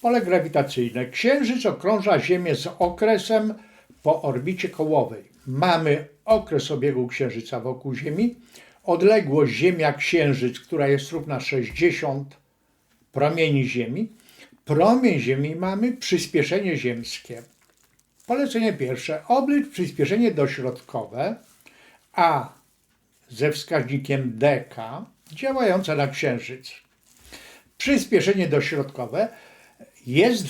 Pole grawitacyjne. Księżyc okrąża Ziemię z okresem po orbicie kołowej. Mamy okres obiegu Księżyca wokół Ziemi, odległość Ziemia-Księżyc, która jest równa 60 promieni Ziemi. Promień Ziemi mamy przyspieszenie ziemskie. Polecenie pierwsze. Oblicz przyspieszenie dośrodkowe A ze wskaźnikiem dk działające na Księżyc. Przyspieszenie dośrodkowe jest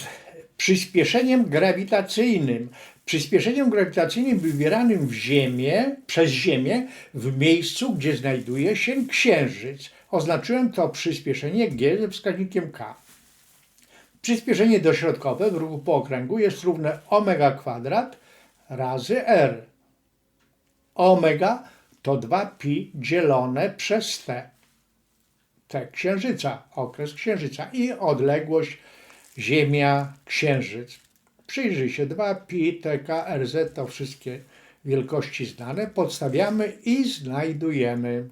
przyspieszeniem grawitacyjnym. Przyspieszeniem grawitacyjnym wywieranym w Ziemię, przez Ziemię w miejscu, gdzie znajduje się Księżyc. Oznaczyłem to przyspieszenie G ze wskaźnikiem K. Przyspieszenie dośrodkowe w ruchu po okręgu jest równe omega kwadrat razy r. Omega to 2pi dzielone przez t. T księżyca, okres księżyca i odległość Ziemia, księżyc. Przyjrzyj się 2pi, tk, rz to wszystkie wielkości znane. Podstawiamy i znajdujemy.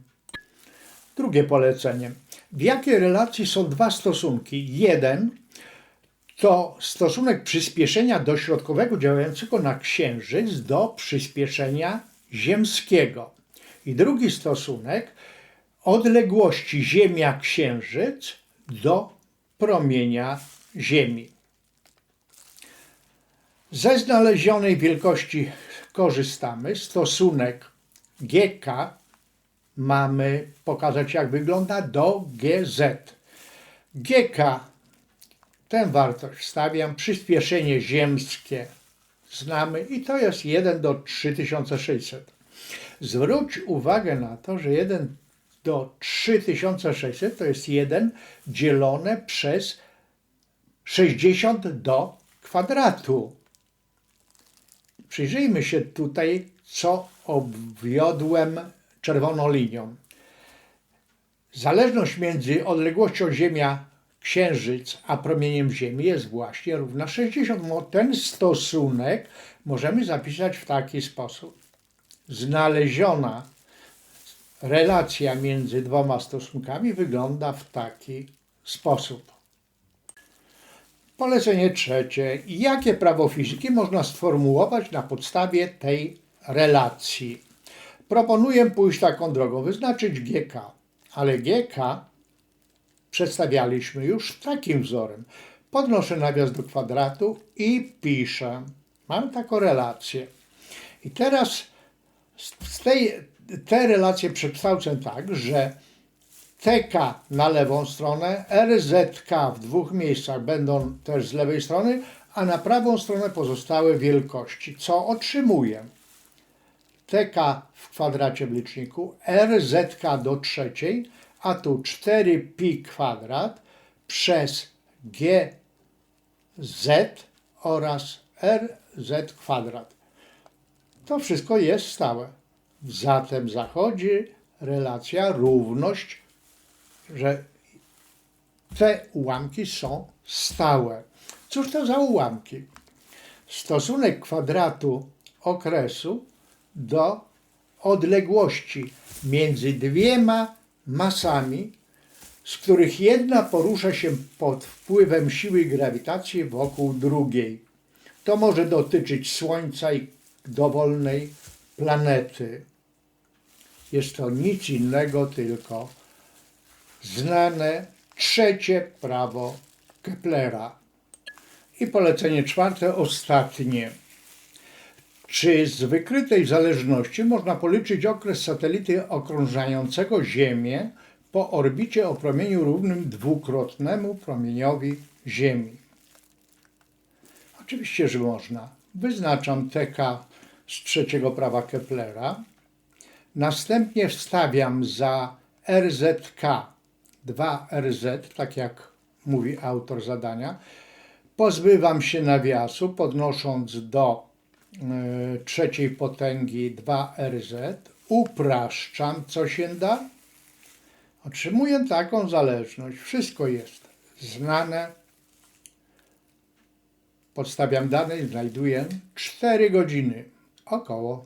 Drugie polecenie. W jakiej relacji są dwa stosunki? Jeden to stosunek przyspieszenia dośrodkowego działającego na Księżyc do przyspieszenia ziemskiego. I drugi stosunek odległości Ziemia-Księżyc do promienia Ziemi. Ze znalezionej wielkości korzystamy. Stosunek GK mamy pokazać jak wygląda do GZ. GK tę wartość stawiam, przyspieszenie ziemskie znamy i to jest 1 do 3600. Zwróć uwagę na to, że 1 do 3600 to jest 1 dzielone przez 60 do kwadratu. Przyjrzyjmy się tutaj, co obwiodłem czerwoną linią. Zależność między odległością Ziemia Księżyc a promieniem Ziemi jest właśnie równa 60. No, ten stosunek możemy zapisać w taki sposób. Znaleziona relacja między dwoma stosunkami wygląda w taki sposób. Polecenie trzecie. Jakie prawo fizyki można sformułować na podstawie tej relacji? Proponuję pójść taką drogą, wyznaczyć GK, ale GK przedstawialiśmy już takim wzorem. Podnoszę nawias do kwadratu i piszę. Mam taką relację. I teraz z tej, te relacje przekształcę tak, że TK na lewą stronę, RZK w dwóch miejscach będą też z lewej strony, a na prawą stronę pozostałe wielkości. Co otrzymuję? TK w kwadracie w liczniku, RZK do trzeciej, a tu 4pi kwadrat przez GZ oraz RZ kwadrat. To wszystko jest stałe. Zatem zachodzi relacja równość, że te ułamki są stałe. Cóż to za ułamki? Stosunek kwadratu okresu do odległości między dwiema masami, z których jedna porusza się pod wpływem siły grawitacji wokół drugiej. To może dotyczyć Słońca i dowolnej planety. Jest to nic innego, tylko znane trzecie prawo Keplera. I polecenie czwarte, ostatnie. Czy z wykrytej zależności można policzyć okres satelity okrążającego Ziemię po orbicie o promieniu równym dwukrotnemu promieniowi Ziemi? Oczywiście, że można. Wyznaczam TK z trzeciego prawa Keplera. Następnie wstawiam za RZK 2RZ, tak jak mówi autor zadania. Pozbywam się nawiasu, podnosząc do y, trzeciej potęgi 2RZ. Upraszczam, co się da. Otrzymuję taką zależność. Wszystko jest znane. Podstawiam dane i znajduję 4 godziny około